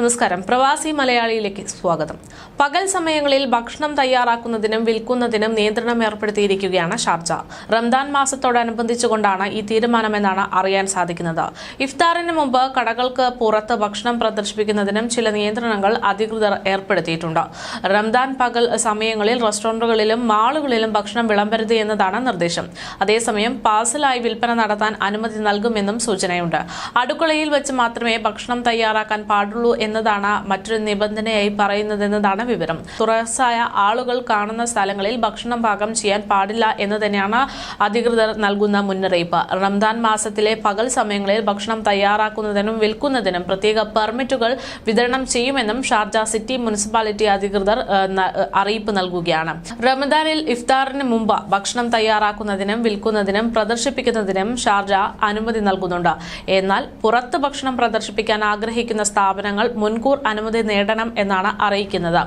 നമസ്കാരം. പ്രവാസി മലയാളിയിലേക്ക് സ്വാഗതം. പകൽ സമയങ്ങളിൽ ഭക്ഷണം തയ്യാറാക്കുന്നതിനും വിൽക്കുന്നതിനും നിയന്ത്രണം ഏർപ്പെടുത്തിയിരിക്കുകയാണ് ഷാർജ. റംദാൻ മാസത്തോടനുബന്ധിച്ചുകൊണ്ടാണ് ഈ തീരുമാനമെന്നാണ് അറിയാൻ സാധിക്കുന്നത്. ഇഫ്താറിന് മുമ്പ് കടകൾക്ക് പുറത്ത് ഭക്ഷണം പ്രദർശിപ്പിക്കുന്നതിനും ചില നിയന്ത്രണങ്ങൾ അധികൃതർ ഏർപ്പെടുത്തിയിട്ടുണ്ട്. റംദാൻ പകൽ സമയങ്ങളിൽ റെസ്റ്റോറന്റുകളിലും മാളുകളിലും ഭക്ഷണം വിളമ്പരുത് എന്നതാണ് നിർദ്ദേശം. അതേസമയം പാഴ്സലായി വിൽപ്പന നടത്താൻ അനുമതി നൽകുമെന്നും സൂചനയുണ്ട്. അടുക്കളയിൽ വെച്ച് മാത്രമേ ഭക്ഷണം തയ്യാറാക്കാൻ പാടുള്ളൂ എന്നതാണ് മറ്റൊരു നിബന്ധനയായി പറയുന്നതെന്നതാണ് വിവരം. തുറസായ ആളുകൾ കാണുന്ന സ്ഥലങ്ങളിൽ ഭക്ഷണം പാകം ചെയ്യാൻ പാടില്ല എന്ന് തന്നെയാണ് അധികൃതർ നൽകുന്ന മുന്നറിയിപ്പ്. റംദാൻ മാസത്തിലെ പകൽ സമയങ്ങളിൽ ഭക്ഷണം തയ്യാറാക്കുന്നതിനും വിൽക്കുന്നതിനും പ്രത്യേക പെർമിറ്റുകൾ വിതരണം ചെയ്യുമെന്നും ഷാർജ സിറ്റി മുനിസിപ്പാലിറ്റി അധികൃതർ അറിയിപ്പ് നൽകുകയാണ്. റമദാനിൽ ഇഫ്താറിന് മുമ്പ് ഭക്ഷണം തയ്യാറാക്കുന്നതിനും വിൽക്കുന്നതിനും പ്രദർശിപ്പിക്കുന്നതിനും ഷാർജ അനുമതി നൽകുന്നുണ്ട്. എന്നാൽ പുറത്ത് ഭക്ഷണം പ്രദർശിപ്പിക്കാൻ ആഗ്രഹിക്കുന്ന സ്ഥാപനങ്ങൾ മുൻകൂർ അനുമതി നേടണം എന്നാണ് അറിയിക്കുന്നത്.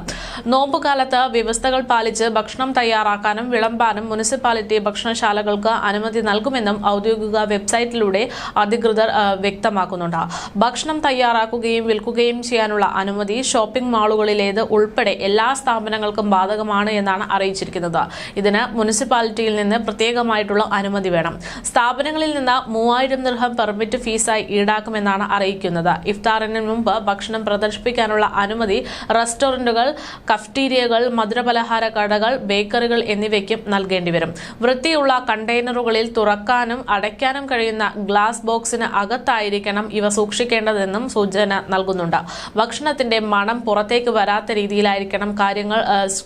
നോമ്പുകാലത്ത് വ്യവസ്ഥകൾ പാലിച്ച് ഭക്ഷണം തയ്യാറാക്കാനും വിളമ്പാനും മുനിസിപ്പാലിറ്റി ഭക്ഷണശാലകൾക്ക് അനുമതി നൽകുമെന്നും ഔദ്യോഗിക വെബ്സൈറ്റിലൂടെ അധികൃതർ വ്യക്തമാക്കുന്നുണ്ട്. ഭക്ഷണം തയ്യാറാക്കുകയും വിൽക്കുകയും ചെയ്യാനുള്ള അനുമതി ഷോപ്പിംഗ് മാളുകളിലേത് ഉൾപ്പെടെ എല്ലാ സ്ഥാപനങ്ങൾക്കും ബാധകമാണ് എന്നാണ് അറിയിച്ചിരിക്കുന്നത്. ഇതിന് മുനിസിപ്പാലിറ്റിയിൽ നിന്ന് പ്രത്യേകമായിട്ടുള്ള അനുമതി വേണം. സ്ഥാപനങ്ങളിൽ നിന്ന് മൂവായിരം നിർഹം പെർമിറ്റ് ഫീസായി ഈടാക്കുമെന്നാണ് അറിയിക്കുന്നത്. ഇഫ്താറിന് മുമ്പ് ഭക്ഷണം പ്രദർശിപ്പിക്കാനുള്ള അനുമതി റെസ്റ്റോറന്റുകൾ കഫ്റ്റീരിയകൾ മധുരപലഹാര കടകൾ ബേക്കറികൾ എന്നിവയ്ക്കും നൽകേണ്ടി വരും വൃത്തിയുള്ള കണ്ടെയ്നറുകളിൽ തുറക്കാനും അടയ്ക്കാനും കഴിയുന്ന ഗ്ലാസ് ബോക്സിന് അകത്തായിരിക്കണം ഇവ സൂക്ഷിക്കേണ്ടതെന്നും സൂചന നൽകുന്നുണ്ട്. ഭക്ഷണത്തിന്റെ മണം പുറത്തേക്ക് വരാത്ത രീതിയിലായിരിക്കണം കാര്യങ്ങൾ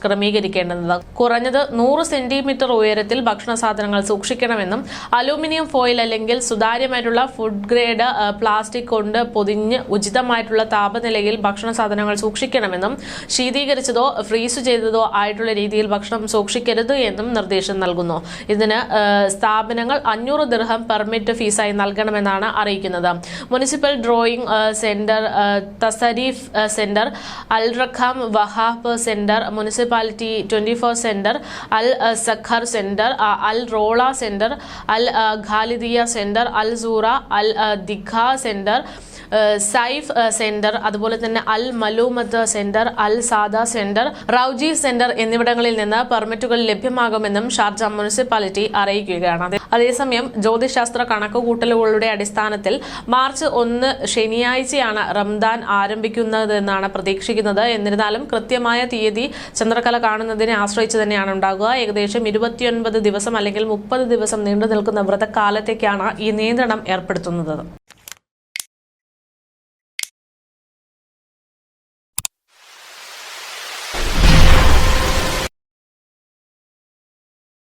ക്രമീകരിക്കേണ്ടത്. കുറഞ്ഞത് നൂറ് സെന്റിമീറ്റർ ഉയരത്തിൽ ഭക്ഷണ സാധനങ്ങൾ സൂക്ഷിക്കണമെന്നും അലൂമിനിയം ഫോയിൽ അല്ലെങ്കിൽ സുതാര്യമായിട്ടുള്ള ഫുഡ് ഗ്രേഡ് പ്ലാസ്റ്റിക് കൊണ്ട് പൊതിഞ്ഞ് ഉചിതമായിട്ടുള്ള താപനിലയിൽ ഭക്ഷണ സാധനങ്ങൾ സൂക്ഷിക്കണമെന്നും ശീതീകരിച്ചതോ ഫ്രീസ് ചെയ്തതോ ആയിട്ടുള്ള രീതിയിൽ ഭക്ഷണം സൂക്ഷിക്കരുത് എന്നും നിർദ്ദേശം നൽകുന്നു. ഇതിന് സ്ഥാപനങ്ങൾ അഞ്ഞൂറ് ദിർഹം പെർമിറ്റ് ഫീസായി നൽകണമെന്നാണ് അറിയിക്കുന്നത്. Municipal drawing centre Tasreef centre Al Raqam Wahab centre municipality twenty four centre Al Saqr centre Al Rola centre Al Khalidiya centre Al Sura Al Dhiqa centre Saif centre അതുപോലെ തന്നെ Al Maloomat centre Al Sada centre Rouji centre എന്നിവിടങ്ങളിൽ നിന്ന് പെർമിറ്റുകൾ ലഭ്യമാകുമെന്നും Sharjah municipality അറിയിക്കുകയാണ്. അതേസമയം ജ്യോതിശാസ്ത്ര കണക്കുകൂട്ടലുകളുടെ അടിസ്ഥാനത്തിൽ March ഒന്ന് ശനിയാഴ്ചയാണ് റംദാൻ ആരംഭിക്കുന്നതെന്നാണ് പ്രതീക്ഷിക്കുന്നത്. എന്നിരുന്നാലും കൃത്യമായ തീയതി ചന്ദ്രകല കാണുന്നതിനെ ആശ്രയിച്ച് തന്നെയാണ് ഉണ്ടാകുക. ഏകദേശം ഇരുപത്തിയൊൻപത് ദിവസം അല്ലെങ്കിൽ മുപ്പത് ദിവസം നീണ്ടു നിൽക്കുന്ന വ്രതകാലത്തേക്കാണ് ഈ നിയന്ത്രണം ഏർപ്പെടുത്തുന്നത്.